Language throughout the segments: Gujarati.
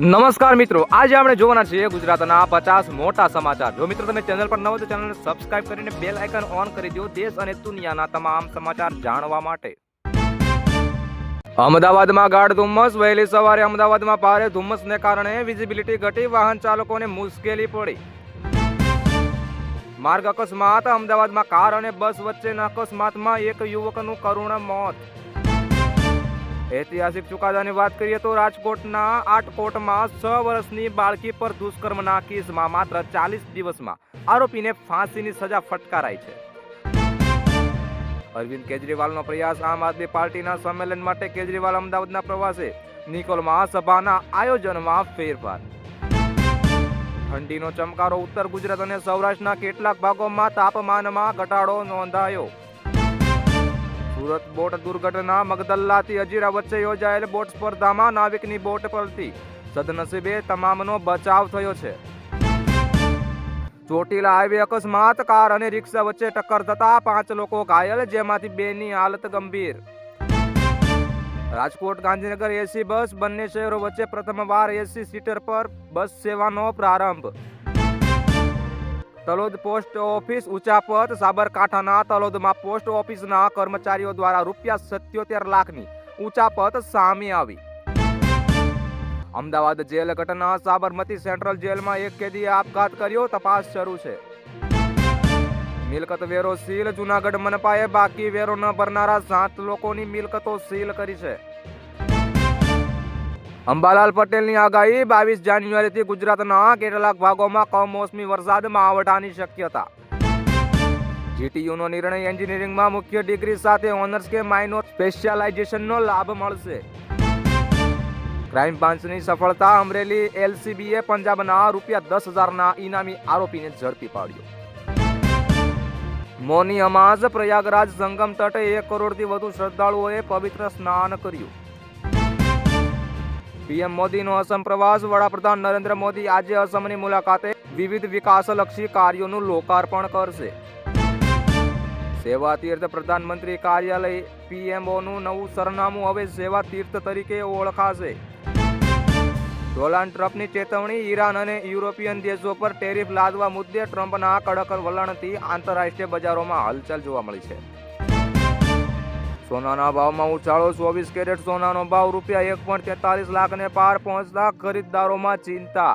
નમસ્કાર મિત્રો, આજે આપણે જોવાના છીએ ગુજરાતના પચાસ મોટા સમાચાર. જો મિત્રો તમે ચેનલ પર નવો તો ચેનલને સબસ્ક્રાઇબ કરીને બેલ આઇકન ઓન કરી દો દેશ અને દુનિયાના તમામ સમાચાર જાણવા માટે. અમદાવાદમાં ગાઢ ધુમ્મસ, વહેલી સવારે અમદાવાદમાં ભારે ધુમ્મસને કારણે વિઝિબિલિટી ઘટી, વાહન ચાલકોને મુશ્કેલી પડી. માર્ગ અકસ્માત, અમદાવાદમાં કાર અને બસ વચ્ચેના અકસ્માતમાં એક યુવકનું કરુણ મોત. ઐતિહાસિક ચુકાદાની વાત કરીએ તો રાજકોટના આટકોટમાં છ વર્ષની બાળકી પર દુષ્કર્મના કેસમાં માત્ર ચાલીસ દિવસમાં આરોપીને ફાંસીની સજા ફટકારાઈ છે. અરવિંદ કેજરીવાલનો પ્રયાસ આમ આદમી પાર્ટીના સંમેલન માટે કેજરીવાલ અમદાવાદના પ્રવાસે. નિકોલમાં સભાના આયોજનમાં ફેરફાર. ઠંડીનો ચમકારો ઉત્તર ગુજરાત અને સૌરાષ્ટ્રના કેટલાક ભાગોમાં તાપમાનમાં ઘટાડો નોંધાયો. સુરત બોટ દુર્ઘટના, મગદલ્લાથી અજીરા વચ્ચે યોજાયેલ બોટ સ્પર્ધામાં નાવિકની બોટ પરથી સદનસીબે તમામનો બચાવ થયો છે. ચોટીલા હાઈવે અકસ્માત, કાર અને રિક્ષા વચ્ચે ટક્કર થતા પાંચ લોકો ઘાયલ, જેમાંથી બેની હાલત ગંભીર. રાજકોટ ગાંધીનગર એસી બસ, બંને શહેરો વચ્ચે પ્રથમવાર એસી સીટર પર બસ સેવાનો પ્રારંભ. તલોદ પોસ્ટ ઓફિસ ઉચાપત, સાબરકાંઠાના તલોદમાં પોસ્ટ ઓફિસના કર્મચારીઓ દ્વારા રૂપિયા સત્યોતેર લાખની ઉચાપત સામે આવી. અમદાવાદ જેલ ઘટના, સાબરમતી સેન્ટ્રલ જેલમાં એક કેદીએ આપઘાત કર્યો, તપાસ શરૂ છે. મિલકત વેરો સીલ, જુનાગઢ મનપાએ બાકી વેરો ન ભરનારા સાત લોકોની મિલકતો સીલ કરી છે. અંબાલાલ પટેલની આગાહી બાવીસ જાન્યુઆરીથી ગુજરાતના કેટલાક ભાગોમાં કમોસમી વરસાદ માવઠાની શક્યતા. જીટીયુનો નિર્ણય એન્જિનિયરિંગમાં મુખ્ય ડિગ્રી સાથે ઓનર્સ કે માઇનોર સ્પેશિયલાઇઝેશનનો લાભ મળશે. ક્રાઇમ બ્રાન્ચની સફળતા અમરેલી એલસીબીએ પંજાબના રૂપિયા દસ હજારના ઇનામી આરોપીને ઝડપી પાડ્યો. મોની અમાઝ પ્રયાગરાજ સંગમ તટે એક કરોડથી વધુ શ્રદ્ધાળુઓએ પવિત્ર સ્નાન કર્યું. પીએમ મોદીનો અસમ પ્રવાસ. વડાપ્રધાન નરેન્દ્ર મોદી આજે અસમની મુલાકાતે વિવિધ વિકાસલક્ષી કાર્યોનું લોકાર્પણ કરશે. સેવા તીર્થ પ્રધાનમંત્રી કાર્યાલય પીએમઓનું નવું સરનામું હવે સેવા તીર્થ તરીકે ઓળખાશે. ડોનાલ્ડ ટ્રમ્પની ચેતવણી ઈરાન અને યુરોપિયન દેશો પર ટેરિફ લાદવા મુદ્દે ટ્રમ્પના કડક વલણથી આંતરરાષ્ટ્રીય બજારોમાં હલચલ જોવા મળી છે. સોનાના ભાવમાં ઉછાળો, ચોવીસ કેરેટ સોનાનો ભાવ રૂપિયા એક પોઈન્ટ તેતાલીસ લાખને પાર પહોંચતા ખરીદદારોમાં ચિંતા.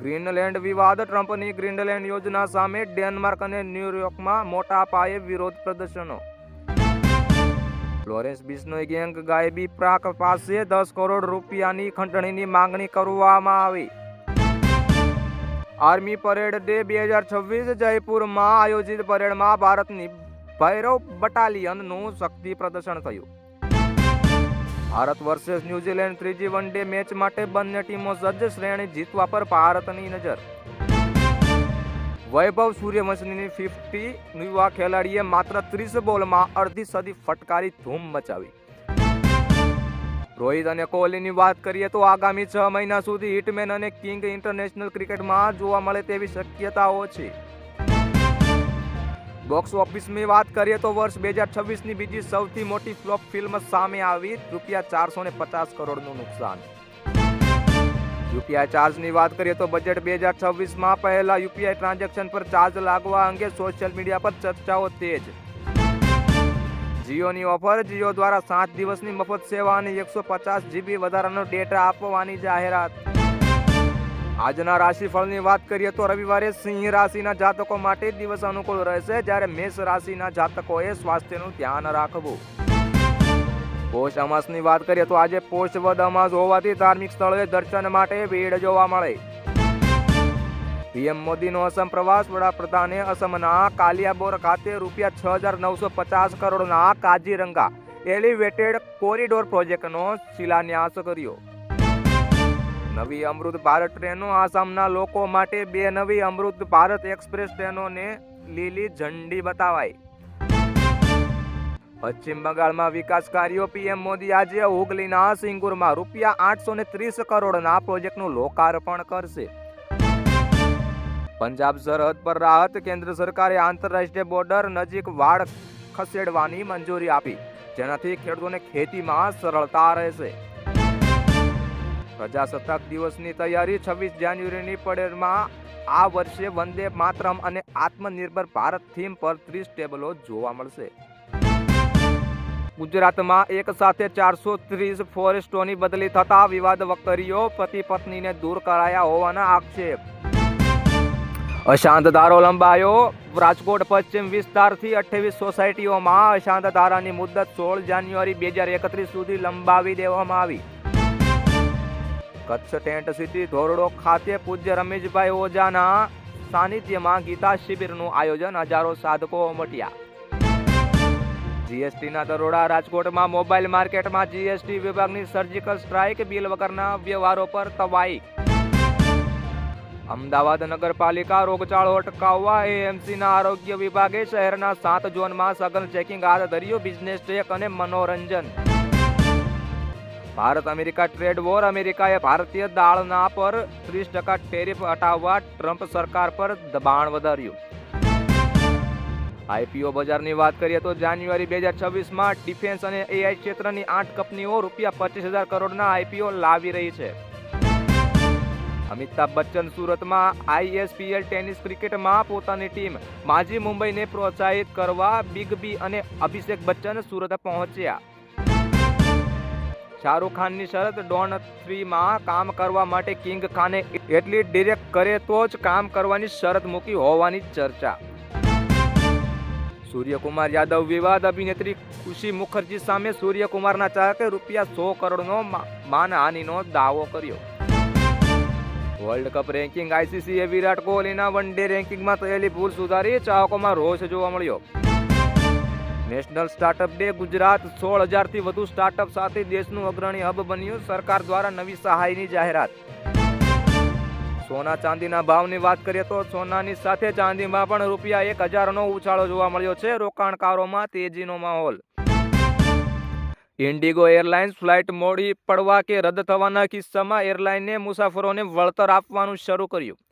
ગ્રીનલેન્ડ વિવાદ, ટ્રમ્પની ગ્રીનલેન્ડ યોજના સામે ડેનમાર્ક અને ન્યુયોર્કમાં મોટા પાયે વિરોધ પ્રદર્શનો. ફ્લોરેન્સ બિસ્નોઈ ગેંગ ગાયબી પ્રાક પાસે દસ કરોડ રૂપિયાની ખંડણીની માંગણી કરવામાં આવી. આર્મી પરેડ ડે બે હજાર છવ્વીસ જયપુરમાં આયોજિત પરેડમાં ભારતની ભૈરવ બટાલિયનનું શક્તિ પ્રદર્શન થયું. ભારત વર્સેસ ન્યુઝીલેન્ડ ત્રીજી વન ડે મેચ માટે બંને ટીમો સજ્જ શ્રેણી જીતવા પર ભારતની નજર. વૈભવ સૂર્યવંશની ફિફ્ટી યુવા ખેલાડીએ માત્ર ત્રીસ બોલમાં અડધી સદી ફટકારી ધૂમ મચાવી. રોહિત અને કોહલીની વાત કરીએ તો આગામી છ મહિના સુધી હિટમેન અને કિંગ ઇન્ટરનેશનલ ક્રિકેટમાં જોવા મળે તેવી શક્યતાઓ છે. બોક્સ ઓફિસની વાત કરીએ તો વર્ષ બે હજાર છવ્વીસની બીજી સૌથી મોટી ફ્લોપ ફિલ્મ સામે આવી. રૂપિયા ચારસો ને પચાસ કરોડનું નુકસાન. યુપીઆઈ ચાર્જની વાત કરીએ તો બજેટ બે હજાર છવ્વીસમાં પહેલા યુપીઆઈ ટ્રાન્ઝેક્શન પર ચાર્જ લાગવા અંગે સોશિયલ મીડિયા પર ચર્ચાઓ તેજ. જીઓની ઓફર, જીઓ દ્વારા સાત દિવસની મફત સેવા અને એકસો પચાસ જીબી વધારાનો ડેટા આપવાની જાહેરાત. આજના રાશિફળની વાત કરીએ તો રવિવારે સિંહ રાશિના જાતકો માટે દિવસ અનુકૂળ રહેશે. જ્યારે મેષ રાશિના જાતકોએ સ્વાસ્થ્યનું ધ્યાન રાખવું. પોષ અમાસની વાત કરીએ તો આજે પોષ વદ અમાસ હોવાથી ધાર્મિક સ્થળોએ દર્શન માટે ભીડ જોવા મળે. પીએમ મોદીનો અસમ પ્રવાસ વડાપ્રધાને અસમના કાલિયાબોર ખાતે રૂપિયા છ હજાર નવસો પચાસ કરોડના કાજીરંગા એલિવેટેડ કોરિડોર પ્રોજેક્ટનો શિલાન્યાસ કર્યો. નવી અમૃત ભારત ટ્રેનો આસામના લોકો માટે બે નવી અમૃત ભારત એક્સપ્રેસ ટ્રેનોને લીલી ઝંડી બતાવાઈ. પશ્ચિમ બંગાળમાં વિકાસ કાર્યો, પીએમ મોદી આજે હુગલીના સિંગુરમાં રૂપિયા આઠસો ને ત્રીસ કરોડના પ્રોજેક્ટનું લોકાર્પણ કરશે. પંજાબ સરહદ પર રાહત કેન્દ્ર સરકારે આંતરરાષ્ટ્રીય બોર્ડર નજીક વાડ ખસેડવાની મંજૂરી આપી, જેનાથી ખેડૂતોને ખેતીમાં સરળતા રહેશે. પ્રજાસત્તાક દિવસની તૈયારી છવ્વીસ જાન્યુઆરીની પરેડમાં આ વર્ષે વંદે માતરમ અને આત્મનિર્ભર ભારત થીમ પર ત્રીસ ટેબલો જોવા મળશે. ગુજરાતમાં એક સાથે ચારસો ત્રીસ ફોરેસ્ટોની બદલી થતા વિવાદ વકરીઓ પતિ પત્નીને દૂર કરાયા હોવાના આક્ષેપ. અશાંત ધારો લંબાયો. રાજકોટ પશ્ચિમ વિસ્તારથી અઠ્યાવીસ સોસાયટીઓમાં અશાંત ધારાની મુદત સોળ જાન્યુઆરી બે હજાર એકત્રીસ સુધી લંબાવી દેવામાં આવી. કચ્છ ટેન્ટ સિટી ધોરડો ખાતે પૂજ્ય રમેશભાઈ ઓઝાના સાનિધ્યમાં ગીતા શિબિરનું આયોજન હજારો સાધકો ઉમટ્યા. જીએસટીના દરોડા રાજકોટમાં મોબાઈલ માર્કેટમાં જીએસટી વિભાગની સર્જિકલ સ્ટ્રાઇક બિલ વગરના વ્યવહારો પર તવાઈ. અમદાવાદ નગરપાલિકા રોગચાળો અટકાવવા એએમસીના આરોગ્ય વિભાગે શહેરના સાત ઝોનમાં સઘન ચેકિંગ હાથ ધર્યું. બિઝનેસ ચેક અને મનોરંજન. Bharat America trade war. અમેરિકાએ ભારતીય દાળના પર ત્રીસ ટકા ટેરિફ હટાવવા ટ્રમ્પ સરકાર પર દબાણ વધાર્યું. આઈપીઓ બજારની વાત કરીએ તો જાન્યુઆરી બે હજાર છવ્વીસમાં ડિફેન્સ અને એઆઈ ક્ષેત્રની આઠ કંપનીઓ રૂપિયા પચીસ હજાર કરોડના આઈપીઓ લાવી રહી છે. અમિતાભ બચ્ચન સુરતમાં આઈએસપીએલ ટેનિસ ક્રિકેટમાં પોતાની ટીમ માજી મુંબઈને પ્રોત્સાહિત કરવા બિગ બી અને અભિષેક બચ્ચન સુરત પહોંચ્યા. શાહરૂખ ખાનની શરત ડોન થ્રીમાં કામ કરવા માટે કિંગ ખાને એટલી ડિરેક્ટ કરે તો જ કામ કરવાની શરત મૂકી હોવાની ચર્ચા. સૂર્યકુમાર યાદવ વિવાદ અભિનેત્રી ખુશી મુખર્જી સામે સૂર્યકુમારના ચાહકે રૂપિયા સો કરોડનો માનહાનિનો દાવો કર્યો. વર્લ્ડ કપ રેન્કિંગ આઈસીસીએ વિરાટ કોહલીના વન ડે રેન્કિંગમાં થયેલી ભૂલ સુધારી ચાહકોમાં રોષ જોવા મળ્યો. નેશનલ સ્ટાર્ટઅપ ડે ગુજરાત સોળ હજારથી વધુ સ્ટાર્ટઅપ સાથે દેશનું અગ્રણી હબ બન્યું સરકાર દ્વારા નવી સહાયની જાહેરાત. સોના ચાંદીના ભાવની વાત કરીએ તો સોનાની સાથે ચાંદીમાં પણ રૂપિયા એક હજારનો ઉછાળો જોવા મળ્યો છે રોકાણકારોમાં તેજીનો માહોલ. ઇન્ડિગો એરલાઇન્સ ફ્લાઇટ મોડી પડવા કે રદ થવાના કિસ્સામાં એરલાઈને મુસાફરોને વળતર આપવાનું શરૂ કર્યું.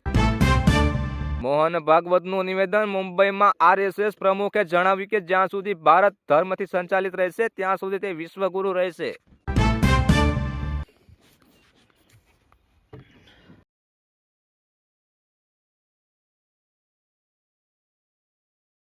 મોહન ભાગવતનું નિવેદન મુંબઈમાં આરએસએસ પ્રમુખે જણાવ્યું કે જ્યાં સુધી ભારત ધર્મથી સંચાલિત રહેશે, ત્યાં સુધી તે વિશ્વગુરુ રહેશે.